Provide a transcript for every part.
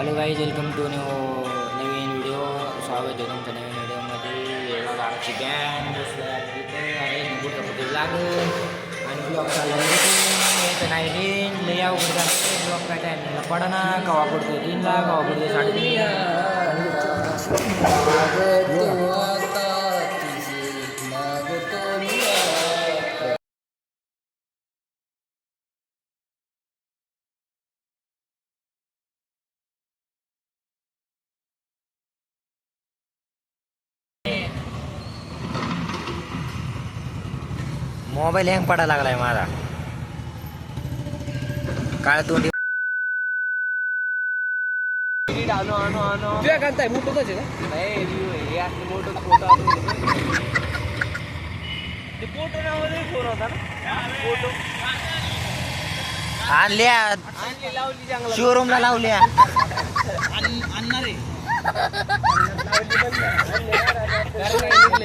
Hello guys welcome to new Naveen video स्वागत आहे तुमच्या नवीन व्हिडिओमध्ये बघा आमची बँड आहे बुटं लागून आणि ब्लॉग चालला येतं नाही रेंज लई अवघड झालं. ब्लॉग काय टायमिंगला पडा ना कवा पडतो तीनला कवा पडतो साडेतीन मोबाईल हँग पडायला लागलाय माझा. काय तोंडी. आणू आणू आणू तुझ्या कांताय मोठं आहे का नाही हे असं मोठं फोटो ते फोटो नावाने फोन होता ना? फोटो आणल्या. आणली लावली चांगला शोरूमला लावल्या. आणणार आहे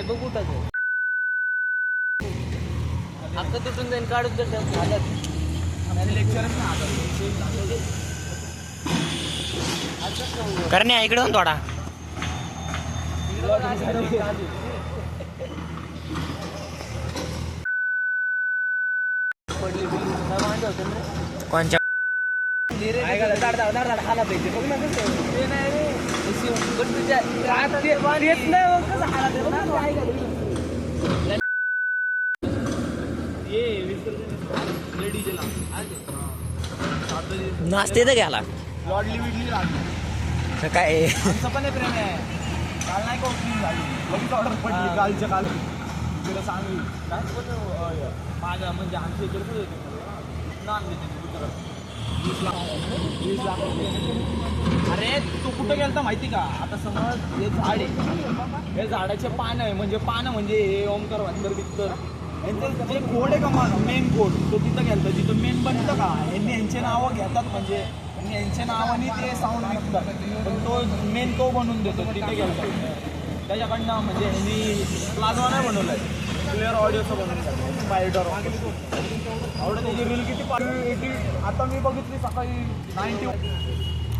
बघ कुठं आता तुटून जाईन काढून तर हालत करण्या इकडे होऊन थोडा. काय माहिती होतं ना कोणच्या नाचते तर घ्याला लॉडली बिडली राहते. काय? पण आहे प्रेम आहे. काल नाही का ओपनिंग झाली लगेच ऑर्डर पडली कालच्या काल. तिला सांगली. काय? पण अं, माझ्या म्हणजे आमच्या इकडे पण येते. नाम देते गुजरात वीस लाख. वीस लाख रुपये. अरे तू कुठं गेलता माहिती का? आता समज हे झाड आहे. हे झाडाचे पान आहे. म्हणजे पानं म्हणजे हे ओमकार वंदर बित्तर यांचं जे कोड आहे का मेन कोड तो तिथं गेलता. जिथं मेन बनतं का? यांनी यांचे नावं घेतात म्हणजे आणि यांच्या नावाने ते साऊंड विकतात. पण तो मेन तो बनवून देतो. तिथे गेलता. त्याच्याकडनं म्हणजे यांनी प्लाझ्मा नाही बनवलाय. क्लिअर ऑडिओचं बनवून स्पायडर आवडत त्याची रील किती एटी आता मी बघितली सकाळी नाईन्टी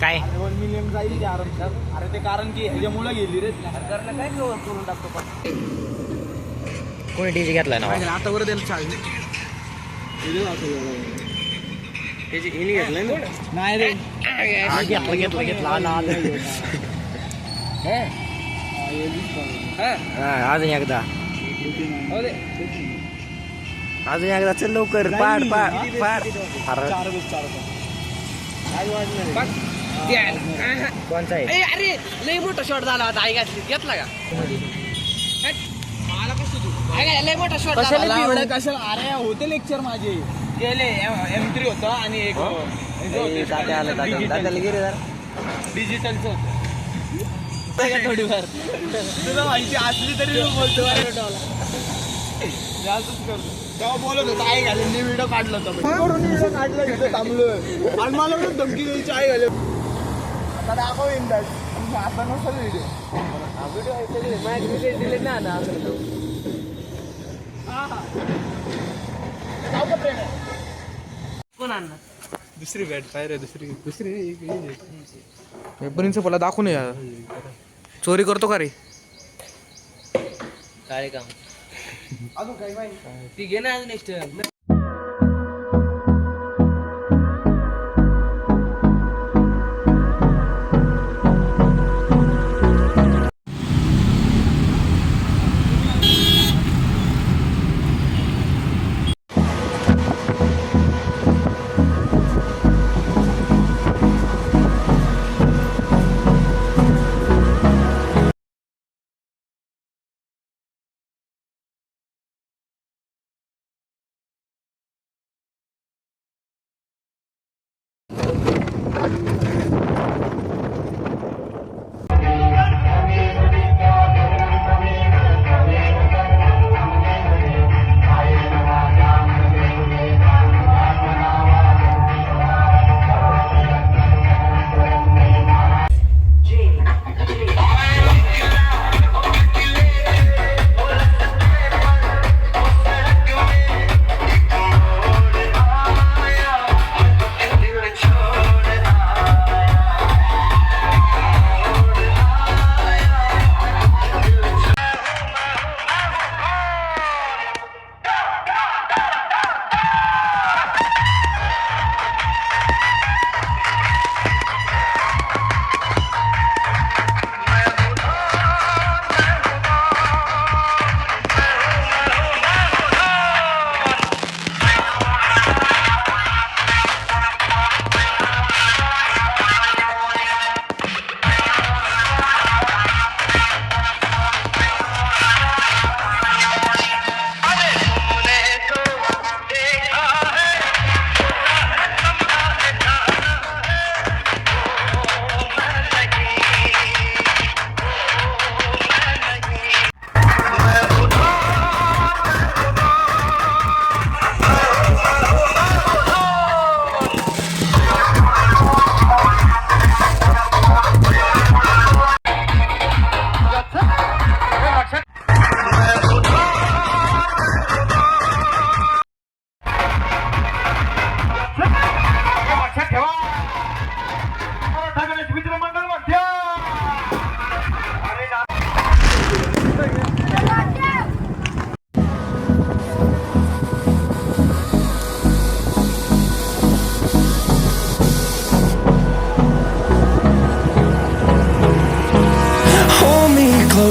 काय? वन मिलियन जाईल ते आरामशात अरे ते कारण की ह्याच्यामुळे गेली रे. सरकारला काय करून टाकतो पण? कोणी डीजे घेतलाय ना आता वर द्यायला चालते त्याची हिनी घेतलंय ना? नाही रे. घेतलं घेतलं घेतलं. आला आलं. हा, अजून एकदा. अजून एकदा चल लवकर. पाड पाड पाड. अरे. कोणचा आहे? ए अरे लय मोठा शॉट झाला होता. आई घातली. घेतला का? तू आई लय मोठा शॉट कशाला झाला. एवढं कशाला? अरे होते लेक्चर माझे. गेले एम थ्री होतं आणि एक तात्या आलं तात्या तात्याला गेले जरा. डिजिटलचं होतं. थोडीफार. तुला माहिती असली तरी बोलतो. करतो. तेव्हा बोलत होता आई घाले मी व्हिडिओ काढला होता. व्हिडिओ काढलं. तिथं थांबलो आणि मला पण धमकी द्यायची आई घाले आता दाखव इंदाज. आता नसेल व्हिडिओ दिले ना ना कोण आणणार? दुसरी बॅट काय रे दुसरी. दुसरी प्रिन्सिपलला दाखवून या. चोरी करतो का रे? काय काम? अजून काही माहिती ती घे ना अजून next